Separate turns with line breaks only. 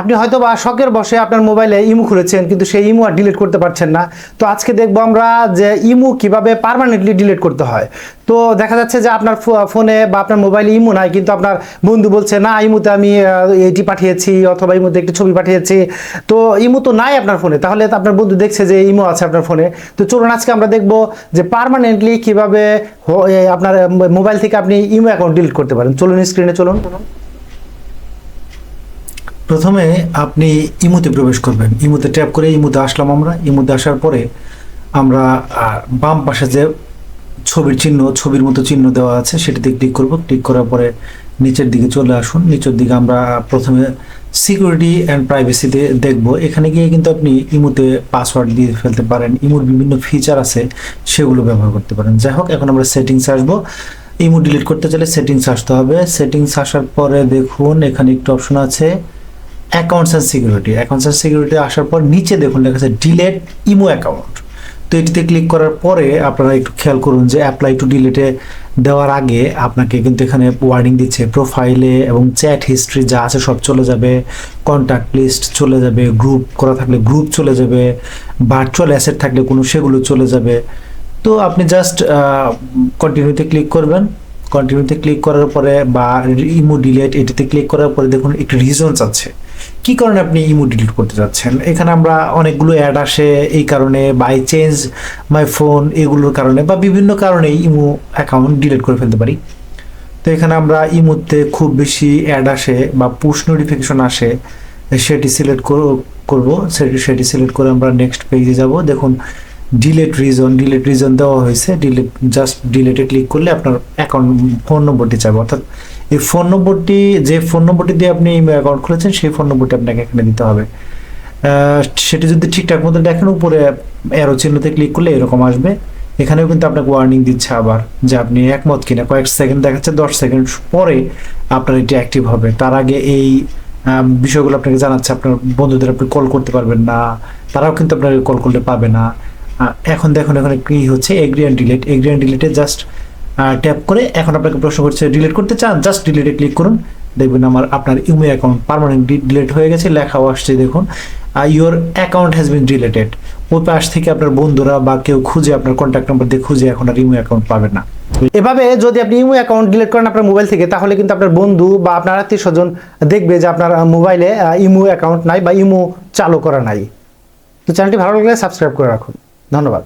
আপনি হয়তো বা শখের বসে আপনার মোবাইলে ইমু খুলেছেন, কিন্তু সেই ইমু আর ডিলিট করতে পারছেন না। তো আজকে দেখব আমরা যে ইমু কীভাবে পারমানেন্টলি ডিলিট করতে হয়। তো দেখা যাচ্ছে যে আপনার ফোনে বা আপনার মোবাইলে ইমু নাই, কিন্তু আপনার বন্ধু বলছে, না, ইমুতে আমি এটি পাঠিয়েছি অথবা ইমুতে একটি ছবি পাঠিয়েছি। তো ইমু তো নাই আপনার ফোনে, তাহলে আপনার বন্ধু দেখছে যে ইমু আছে আপনার ফোনে। তো চলুন আজকে আমরা দেখব যে পার্মানেন্টলি কীভাবে আপনার মোবাইল থেকে আপনি ইমো অ্যাকাউন্ট ডিলিট করতে পারেন। চলুন স্ক্রিনে চলুন।
প্রথমে আপনি ইমুতে প্রবেশ করবেন। ইমুতে ট্যাপ করে ইমুতে আসলাম আমরা। ইমুতে আসার পরে আমরা বাম পাশে যে ছবির চিহ্ন, ছবির মতো চিহ্ন দেওয়া আছে, সেটাতে ক্লিক করব। ক্লিক করার পরে নিচের দিকে চলে আসুন। নিচের দিকে আমরা প্রথমে সিকিউরিটি অ্যান্ড প্রাইভেসিতে দেখব। এখানে গিয়ে কিন্তু আপনি ইমুতে পাসওয়ার্ড দিয়ে ফেলতে পারেন। ইমুর বিভিন্ন ফিচার আছে, সেগুলো ব্যবহার করতে পারেন। যাই হোক, এখন আমরা সেটিংস আসব। ইমু ডিলিট করতে চাইলে সেটিংস আসতে হবে। সেটিংস আসার পরে দেখুন, এখানে একটু অপশন আছে। Accounts and security accounts and security আসার পর নিচে দেখুন লেখা আছে ডিলেট ইমো অ্যাকাউন্ট তো এটিতে ক্লিক করার পরে আপনারা একটু খেয়াল করুন যে অ্যাপ্লাই টু ডিলেটে দেওয়ার আগে আপনাকে কিন্তু এখানে ওয়ার্নিং দিচ্ছে প্রোফাইলে এবং চ্যাট হিস্ট্রি যা আছে সব চলে যাবে কন্ট্যাক্ট লিস্ট চলে যাবে গ্রুপ করা থাকলে গ্রুপ চলে যাবে ভার্চুয়াল অ্যাসেট থাকলে কোনো সেগুলো চলে যাবে। তো আপনি জাস্ট কন্টিনিউতে ক্লিক করবেন। কন্টিনিউতে ক্লিক করার পরে বা ইমো ডিলেট এটিতে ক্লিক করার পরে দেখুন একটু রিজনস আছে। কি কারণে আপনি ইমো ডিলিট করতে যাচ্ছেন? এখানে আমরা অনেকগুলো অ্যাড আসে এই কারণে বাই চেঞ্জ মাই ফোন এগুলোর কারণে, বা বিভিন্ন কারণে ইমো অ্যাকাউন্ট ডিলিট করে ফেলতে পারি। তো এখানে আমরা ইমোতে খুব বেশি অ্যাড আসে বা পুশ নোটিফিকেশন আসে, সেটি সিলেক্ট করব। সেটি সেটি সিলেক্ট করে আমরা নেক্সট পেজে যাব। দেখুন ডিলেট রিজন ডিলেট রিজন দেওয়া হয়েছে ডিলেট জাস্ট ডিলেটে ক্লিক করলে আপনার অ্যাকাউন্ট ফোন নম্বরটি চাইবে। অর্থাৎ এই ফোন নম্বরটি যে ফোন নম্বরটি দিয়ে আপনি অ্যাকাউন্ট খুলেছেন, সেই ফোন নম্বরটি আপনাকে এখানে দিতে হবে। সেটি যদি ঠিকঠাক মতো দেখেন, উপরে অ্যারো চিহ্নতে ক্লিক করলে এরকম আসবে। এখানেও কিন্তু আপনাকে ওয়ার্নিং দিচ্ছে আবার যে আপনি একমত কিনা। কয়েক সেকেন্ড দেখাচ্ছে, দশ সেকেন্ড পরে আপনার এটি অ্যাক্টিভ হবে। তার আগে এই বিষয়গুলো আপনাকে জানাচ্ছে। আপনার বন্ধুদের আপনি কল করতে পারবেন না। তারাও কিন্তু আপনাকে কল করলে পাবে না। এখন দেখুন, এখানে কি হচ্ছে? এগ্রি অ্যান্ড ডিলিট এগ্রি ডিলিটে জাস্ট ট্যাপ করে এখন আপনাকে প্রশ্ন করছে ডিলিট করতে চান? জাস্ট ডিলিটে ক্লিক করুন। দেখবেন আমার, আপনার ইমেল অ্যাকাউন্ট পার্মানেন্ট ডিলেট হয়ে গেছে, লেখাও আসছে, দেখুন। Your account has been deleted ওই পাশ থেকে আপনার বন্ধুরা বা কেউ খুঁজে আপনার কন্ট্যাক্ট নাম্বার দিয়ে খুঁজে এখন আর ইমেল অ্যাকাউন্ট পাবেন না।
এভাবে যদি আপনি ইমো অ্যাকাউন্ট ডিলিট করেন আপনার মোবাইল থেকে, তাহলে কিন্তু আপনার বন্ধু বা আপনার আত্মীয় স্বজন দেখবে যে আপনার মোবাইলে ইমো অ্যাকাউন্ট নাই বা ইমো চালু করা নাই। তো চ্যানেলটি ভালো লাগলে সাবস্ক্রাইব করে রাখুন। ধন্যবাদ